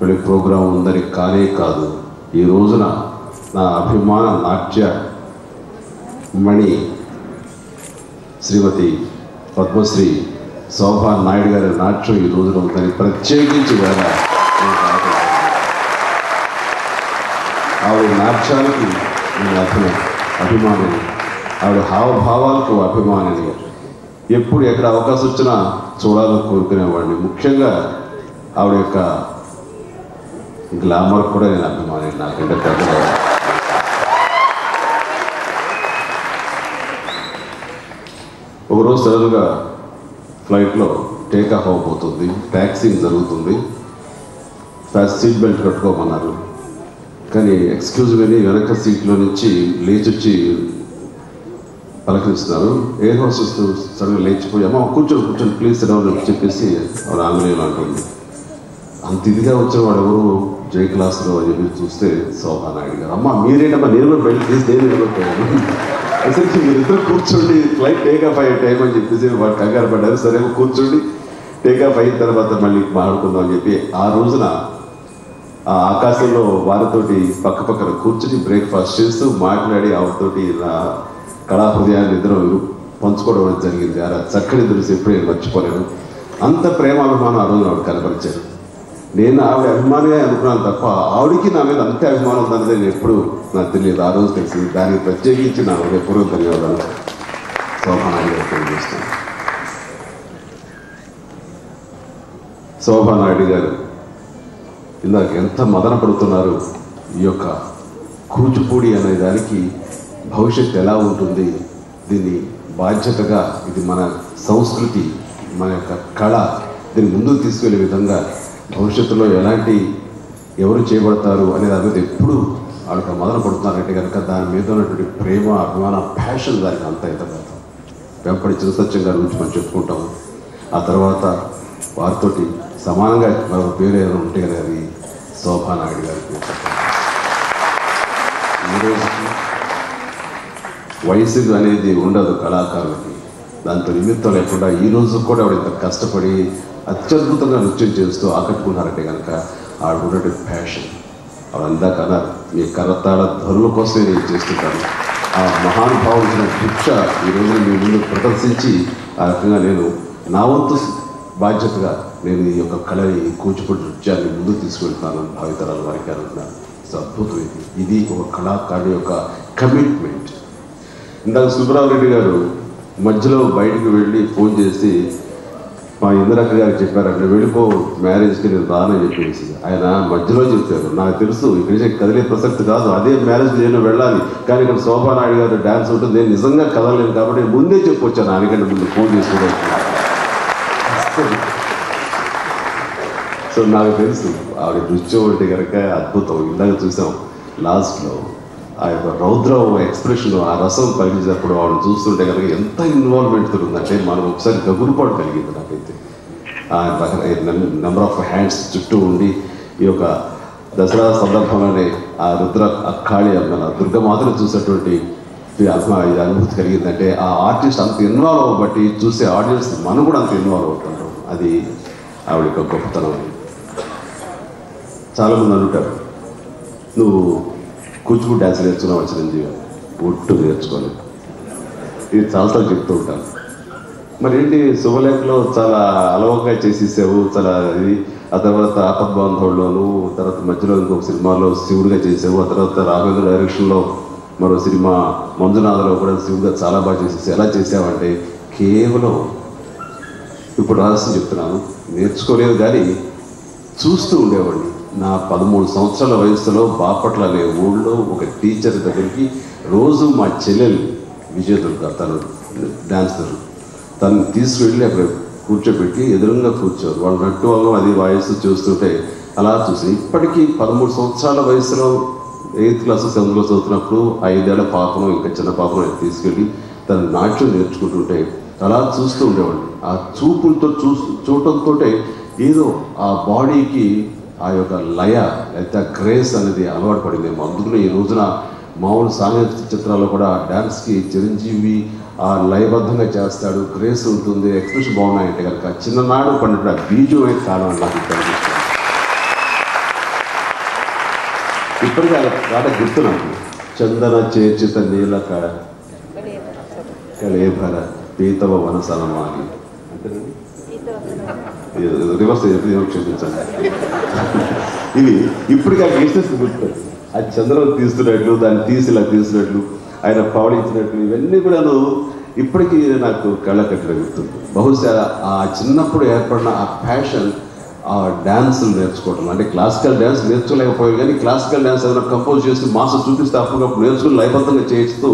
పెళ్ళి ప్రోగ్రాం ఉందని కానే కాదు. ఈ రోజున నా అభిమాన నాట్య మణి శ్రీమతి పద్మశ్రీ శోభా నాయుడు గారి నాట్యం ఈ రోజున ఉందని ప్రత్యేకించి వేళ ఆవిడ నాట్యానికి నేను అభిమ అభిమానిని. ఆవిడ హావభావాలకు అభిమానిని. ఎప్పుడు ఎక్కడ అవకాశం వచ్చినా చూడాలని కోరుకునేవాడిని. ముఖ్యంగా ఆవిడ యొక్క గ్లామర్ కూడా నేను అభిమాని నాకంటే పెద్దగా ఒకరోజు సడన్గా ఫ్లైట్లో టేక్ ఆఫ్ అవబోతుంది ట్యాక్సింగ్ జరుగుతుంది. ఫస్ట్ సీట్ బెల్ట్ కట్టుకోమన్నారు. కానీ ఎక్స్క్యూజ్ మీని వెనక సీట్లో నుంచి లేచి వచ్చి పలకరిస్తున్నారు ఎయిర్ హోస్టెస్ సడన్గా లేచిపోయి అమ్మ కూర్చోండి కూర్చొని ప్లీజ్ డౌన్ చెప్పేసి ఆవిడ ఆంగ్లేయులు అంటుంది. అంత ఇదిగా వచ్చిన వాడు ఎవరు? జై క్లాస్లో అని చెప్పి చూస్తే శోభా నాయుడు గారు అమ్మ మీరేంటమ్మా నేను కూడా బయట తీసి నేను నిలబడిపోయాను అసలు మీరిద్దరు కూర్చోండి ఫ్లైట్ టేక్ ఆఫ్ అయ్యే టైం అని చెప్పేసి వాడు కంగారు పడ్డారు. సరే కూర్చోండి టేక్ ఆఫ్ అయిన తర్వాత మళ్ళీ మాట్లాడుకుందాం అని చెప్పి ఆ రోజున ఆ ఆకాశంలో వారితోటి పక్క పక్కన కూర్చుని బ్రేక్ఫాస్ట్ చేస్తూ మాట్లాడి ఆవిడతోటి ఇలా కళా హృదయాన్ని ఇద్దరు పంచుకోవడం జరిగింది. ఆ చక్కని దృశ్యం ఎప్పుడు నేను మర్చిపోలేను. అంత ప్రేమాభిమానం ఆ రోజు ఆవిడ కనపరిచారు. నేను ఆవిడ అభిమానిగా అనుకున్నాను తప్ప ఆవిడికి నా మీద అంతే అభిమానం ఉందని నేను ఎప్పుడు నాకు తెలియదు. ఆ రోజు తెలిసింది. దానికి ప్రత్యేకించి నా హృదయపూర్వక ధన్యవాదాలు. శోభానాయుడు గారికి తెలియజేస్తాను శోభానాయుడు గారు ఇందాక ఎంత మదన పడుతున్నారు. ఈ యొక్క కూచిపూడి అనే దానికి భవిష్యత్తు ఎలా ఉంటుంది? దీన్ని బాధ్యతగా ఇది మన సంస్కృతి మన యొక్క కళ దీన్ని ముందుకు తీసుకెళ్ళే విధంగా భవిష్యత్తులో ఎలాంటి ఎవరు చేయబడతారు అనే దాని మీద ఎప్పుడు వాళ్ళకి మొదలు పడుతున్నారంటే కనుక దాని మీద ఉన్నటువంటి ప్రేమ అభిమాన ప్యాషన్ దానికి అంత ఎంత వెంపటి చిరసత్యం గారి గురించి మనం చెప్పుకుంటాం. ఆ తర్వాత వారితోటి సమానంగా మరొక పేరు ఏదైనా ఉంటే కదా అది శోభానాయుడు గారి పేరు. వయసు అనేది ఉండదు కళాకారులకి. దాంతో నిమిత్తం లేకుండా ఈ రోజు కూడా ఆవిడ ఇంత కష్టపడి అత్యద్భుతంగా నృత్యం చేస్తూ ఆకట్టుకున్నారంటే కనుక ఆవిడ ఉన్నటువంటి ప్యాషన్ ఆవిడ అందాక అన్నారు మీ కరతాళ ధ్వనుల కోసమే నేను చేస్తుంటాను. ఆ మహానుభావుడిన దీక్ష ఈ రోజు మీ ముందు ప్రదర్శించి ఆ రకంగా నేను నా వంతు బాధ్యతగా నేను ఈ యొక్క కళని ఈ కూచిపూడి నృత్యాన్ని ముందుకు తీసుకెళ్తాను భావితరాల వారికి అనుకున్నాను సో అద్భుతం ఇది ఇది ఒక కళాకారుడి యొక్క కమిట్మెంట్ ఇందాక సుబ్రహ్మరెడ్డి గారు మధ్యలో బయటికి వెళ్ళి ఫోన్ చేసి మా ఇందిరక్క గారికి చెప్పారంటే వెళ్ళిపో మ్యారేజ్కి నేను రానని చెప్పేసి. ఆయన మధ్యలో చెప్పారు. నాకు తెలుసు ఇక్కడి నుంచి కదిలే ప్రసక్తి కాదు. అదే మ్యారేజ్ నేను వెళ్ళాలి. కానీ ఇక్కడ శోభానాయుడు గారు డ్యాన్స్ ఉంటుంది. నేను నిజంగా కదలలేను కాబట్టి ముందే చెప్పొచ్చాను ఆయనకంటే ముందు ఫోన్ చేసుకోవడానికి సో నాకు తెలుసు ఆవిడ నృత్యం అంటే కనుక అద్భుతం. ఇందాక చూసాం లాస్ట్లో ఆ యొక్క రౌద్రం ఎక్స్ప్రెషన్ ఆ రసం పనిచేసేటప్పుడు ఆవిడ చూస్తుంటే కనుక ఎంత ఇన్వాల్వ్మెంట్ ఉందంటే మనం ఒకసారి గగురుపాటు కలిగింది నాకైతే. ఆ నెంబర్ ఆఫ్ హ్యాండ్స్ చుట్టూ ఉండి ఈ యొక్క దసరా సందర్భంలోనే ఆ రుద్ర అక్కాళి మన దుర్గమాతను చూసేటువంటి ఇది అనుభూతి కలిగిందంటే ఆ ఆర్టిస్ట్ అంత ఇన్వాల్వ్ అవ్వబట్టి చూసే ఆడియన్స్ మనం కూడా అంత ఇన్వాల్వ్ అవుతుంటాం. అది ఆవిడ యొక్క గొప్పతనం. చాలామంది అంటారు నువ్వు కూచిపూడి డ్యాన్స్ నేర్చుకున్నాం చిరంజీవి ఒట్టు నేర్చుకోలేదు. ఇది చాలాసార్లు చెప్తూ ఉంటాను మరి ఏంటి శుభలేఖలో చాలా అలవగా చేసేసావు చాలా ఇది. ఆ తర్వాత ఆపద్బాంధవుల్లోను తర్వాత మధ్యలో ఇంకొక సినిమాలో శివుడిగా చేసావు ఆ తర్వాత రాఘవేంద్ర డైరెక్షన్లో మరో సినిమా మంజునాథలో కూడా శివుడిగా చాలా బాగా చేసేసి ఎలా చేసావంటే కేవలం ఇప్పుడు రహస్యం చెప్తున్నాను. నేర్చుకోలేదు కానీ చూస్తూ ఉండేవాడిని. నా పదమూడు సంవత్సరాల వయసులో బాపట్ల అనే ఊళ్ళో ఒక టీచర్ దగ్గరికి రోజు మా చెల్లెలు విజయదుర్గ తను డాన్సర్. తను తీసుకువెళ్ళి అక్కడ కూర్చోబెట్టి ఎదురుగా కూర్చోరు. వాళ్ళు నట్టు అది వయసు చూస్తుంటే అలా చూసి ఇప్పటికీ పదమూడు సంవత్సరాల వయసులో ఎయిత్ క్లాస్ సెవెంత్ క్లాస్ చదువుతున్నప్పుడు ఐదేళ్ళ పాపను ఇంకా చిన్న పాపను తీసుకెళ్ళి తన నాట్యం నేర్చుకుంటుంటే అలా చూస్తూ ఉండేవాడిని. ఆ చూపులతో చూ చూడటంతో ఏదో ఆ బాడీకి ఆ యొక్క లయ లేదా క్రేజ్ గ్రేస్ అనేది అలవాటు పడింది. అందుకనే ఈ రోజున మామూలు సాంఘిక చిత్రాల్లో కూడా డ్యాన్స్కి చిరంజీవి ఆ లయబద్ధంగా చేస్తాడు. గ్రేస్ ఉంటుంది ఎక్స్ప్రెషన్ బాగున్నాయంటే కనుక చిన్ననాడు పండుగ బీజు అనేది కారణం నాకు కనిపిస్తుంది ఇప్పటికీ అలా పాట గుర్తు నాకు చందన చేర్చిత నీల కళ కళేభర పీతవ వనసనమాగి అంతేనండి రివర్స్ క్షమించండి ఇది ఇప్పటికీ ఆ కేసెస్ గుర్తు ఆ చంద్రం తీస్తున్నట్లు దాన్ని తీసి ఇలా తీసినట్లు ఆయన పవడించినట్లు ఇవన్నీ కూడాను ఇప్పటికీ నాకు కళ్ళ కట్టిన గుర్తుంది. బహుశా ఆ చిన్నప్పుడు ఏర్పడిన ఆ ప్యాషన్ ఆ డ్యాన్సులు నేర్చుకోవటం. అంటే క్లాసికల్ డ్యాన్స్ నేర్చుకోలేకపోయాను కానీ క్లాసికల్ డ్యాన్స్ ఏదైనా కంపోజ్ చేసి మాస్టర్ చూపిస్తే అప్పటికప్పుడు నేర్చుకుని లయబద్ధంగా చేయిస్తూ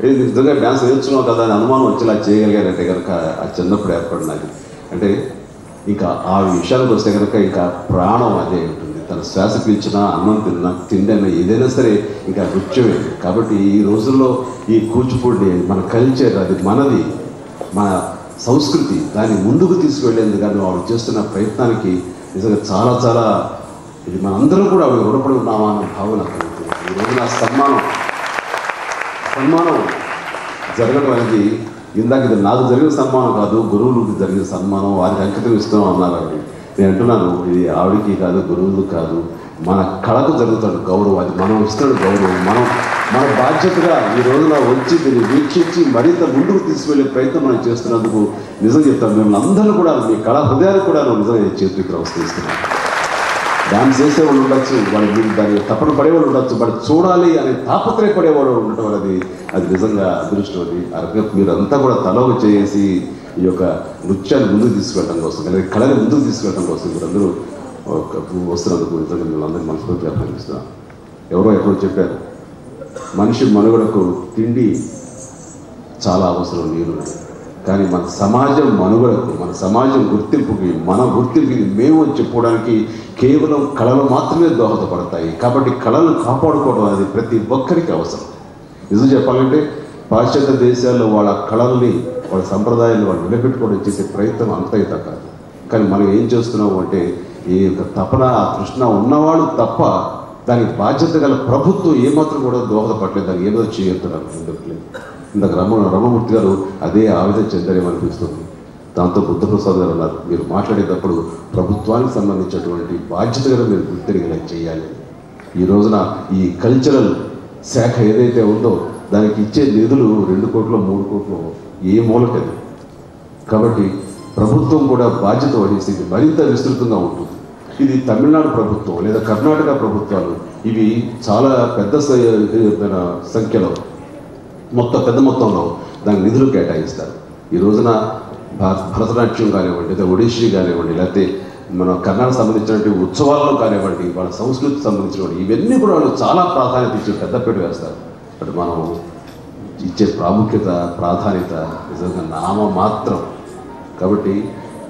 "ఏ, నిజంగా డ్యాన్స్ నేర్చుకున్నావు కదా అని అనుమానం వచ్చేలా చేయగలిగానంటే కనుక ఆ చిన్నప్పుడు ఏర్పడినది అంటే ఇంకా ఆ విషయానికి వస్తే కనుక ఇంకా ప్రాణం అదే ఉంటుంది. తన శ్వాస పీల్చినా అన్నం తిన్నా తిండైనా ఏదైనా సరే ఇంకా నృత్యమే. కాబట్టి ఈ రోజుల్లో ఈ కూచిపూడి మన కల్చర్ అది మనది మన సంస్కృతి దాన్ని ముందుకు తీసుకువెళ్ళేందుకు కానీ వాళ్ళు చేస్తున్న ప్రయత్నానికి నిజంగా చాలా చాలా ఇది మనందరం కూడా ఆవిడ రుణపడి ఉన్నామా అనే భావన ఈ రోజున సన్మానం సన్మానం జరగడం అనేది ఇందాక ఇది నాకు జరిగిన సన్మానం కాదు గురువులకు జరిగిన సన్మానం వారికి అంకితం ఇస్తున్నాం అన్నారు ఆవిడ. నేను అంటున్నాను ఇది ఆవిడికి కాదు గురువులకు కాదు మన కళకు జరుగుతాడు గౌరవం అది మనం ఇస్తాడు గౌరవం. మనం మన బాధ్యతగా ఈ రోజున వచ్చి దీన్ని వీక్షించి మరింత ముందుకు తీసుకువెళ్ళే ప్రయత్నం మనం చేస్తున్నందుకు నిజం చెప్తాను. మిమ్మల్ని అందరూ కూడా మీ కళా హృదయాలు కూడా నిజంగా చేతికి నమస్కరిస్తున్నాను డాన్స్ చేసేవాళ్ళు ఉండొచ్చు వాళ్ళు దాన్ని తప్పన పడేవాళ్ళు ఉండొచ్చు బట్ చూడాలి అనే తాపత్రయపడేవాడు ఉండటం అనేది అది నిజంగా అదృష్టం అది. ఆ రకంగా మీరంతా కూడా తలోకి చేసి ఈ యొక్క నృత్యాన్ని ముందుకు తీసుకెళ్ళడం కోసం లేదా కళని ముందుకు తీసుకెళ్ళడం కోసం మీరందరూ ఒక వస్తున్నందుకు నిజంగా మిమ్మల్ని అందరికీ మనస్ఫూర్తిగా అభినందిస్తున్నాను ఎవరో ఎక్కడో చెప్పారు మనిషి మనుగడకు తిండి చాలా అవసరం నీరు కానీ మన సమాజం మనుగడకు మన సమాజం గుర్తింపుకి మన గుర్తింపుకి మేము అని చెప్పుకోవడానికి కేవలం కళలు మాత్రమే దోహదపడతాయి. కాబట్టి కళలను కాపాడుకోవడం అనేది ప్రతి ఒక్కరికి అవసరం. నిజం చెప్పాలంటే పాశ్చాత్య దేశాల్లో వాళ్ళ కళల్ని వాళ్ళ సంప్రదాయాన్ని వాళ్ళు నిలబెట్టుకోవడం చేసే ప్రయత్నం అంత ఇంత కాదు. కానీ మనం ఏం చేస్తున్నాము అంటే ఈ యొక్క తపన తృష్ణ ఉన్నవాళ్ళు తప్ప దానికి బాధ్యత గల ప్రభుత్వం ఏమాత్రం కూడా దోహదపడలేదు. దానికి ఏదో చేయొద్దున్నారు ఎందుకు ఇందాక రమ రమమూర్తి గారు అదే ఆవేదన చెందారేమనిపిస్తుంది? దాంతో బుద్ధప్రసాద్ గారు అన్నారు మీరు మాట్లాడేటప్పుడు ప్రభుత్వానికి సంబంధించినటువంటి బాధ్యత గల మీరు గుర్తిరిగిన చేయాలి. ఈ రోజున ఈ కల్చరల్ శాఖ ఏదైతే ఉందో దానికి ఇచ్చే నిధులు రెండు కోట్లు మూడు కోట్లు ఏ మూలకది? కాబట్టి ప్రభుత్వం కూడా బాధ్యత వహిస్తే మరింత విస్తృతంగా ఉంటుంది. ఇది తమిళనాడు ప్రభుత్వం లేదా కర్ణాటక ప్రభుత్వాలు. ఇవి చాలా పెద్ద సంఖ్యలో మొత్తం పెద్ద మొత్తంలో దానికి నిధులు కేటాయిస్తారు. ఈ రోజున భారత భరతనాట్యం కానివ్వండి లేదా ఒడిషీ కానివ్వండి లేకపోతే మన కర్ణాటక సంబంధించినటువంటి ఉత్సవాల్లో కానివ్వండి వాళ్ళ సంస్కృతికి సంబంధించినటువంటి ఇవన్నీ కూడా వాళ్ళు చాలా ప్రాధాన్యత ఇచ్చి పెద్దపేట వేస్తారు. బట్ మనం ఇచ్చే ప్రాముఖ్యత ప్రాధాన్యత నిజంగా నామ మాత్రం. కాబట్టి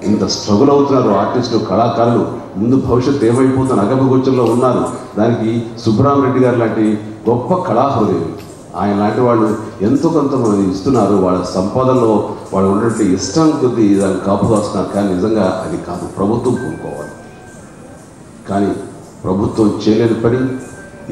ఇంత స్ట్రగుల్ అవుతున్నారు ఆర్టిస్టులు కళాకారులు ముందు భవిష్యత్తు ఏమైపోతున్న అగమగోచంలో ఉన్నారు. దానికి సుబ్బరామరెడ్డి గారు లాంటి గొప్ప కళాహృదయం ఆయన లాంటి వాళ్ళు ఎంతో కొంత మనకి ఇస్తున్నారు. వాళ్ళ సంపాదనలో వాళ్ళు ఉన్నటువంటి ఇష్టం కొద్దీ దాన్ని కాపు కాస్తున్నారు. కానీ నిజంగా అది కాదు. ప్రభుత్వం పూనుకోవాలి కానీ ప్రభుత్వం చేయలేని పని.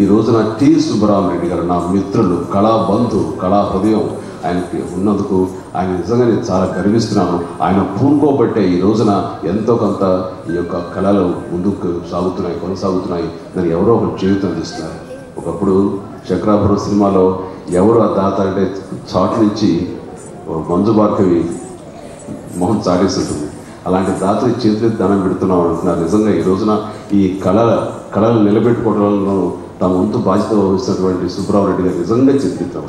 ఈ రోజున టి. సుబ్బరామరెడ్డి గారు నా మిత్రులు కళా బంధు కళా హృదయం ఆయనకి ఉన్నందుకు ఆయన నిజంగా నేను చాలా గర్విస్తున్నాను. ఆయన పూనుకోబట్టే ఈ రోజున ఎంతో కొంత ఈ యొక్క కళలు ముందుకు సాగుతున్నాయి కొనసాగుతున్నాయి. దాన్ని ఎవరో ఒకరు జీవితం తీస్తున్నారు ఒకప్పుడు చక్రాపురం సినిమాలో ఎవరు ఆ దాత అంటే చాట్ నుంచి మంజు భార్గవి మొహం చాటేస్తుంటుంది అలాంటి దాతని చేతులు దానం పెడుతున్నాం అంటున్నారు. నిజంగా ఈ రోజున ఈ కళల కళలు నిలబెట్టుకోవడంలో తమ వంతు బాధ్యత వహిస్తున్నటువంటి సుబ్రామరెడ్డి గారు నిజంగా చింతిస్తాం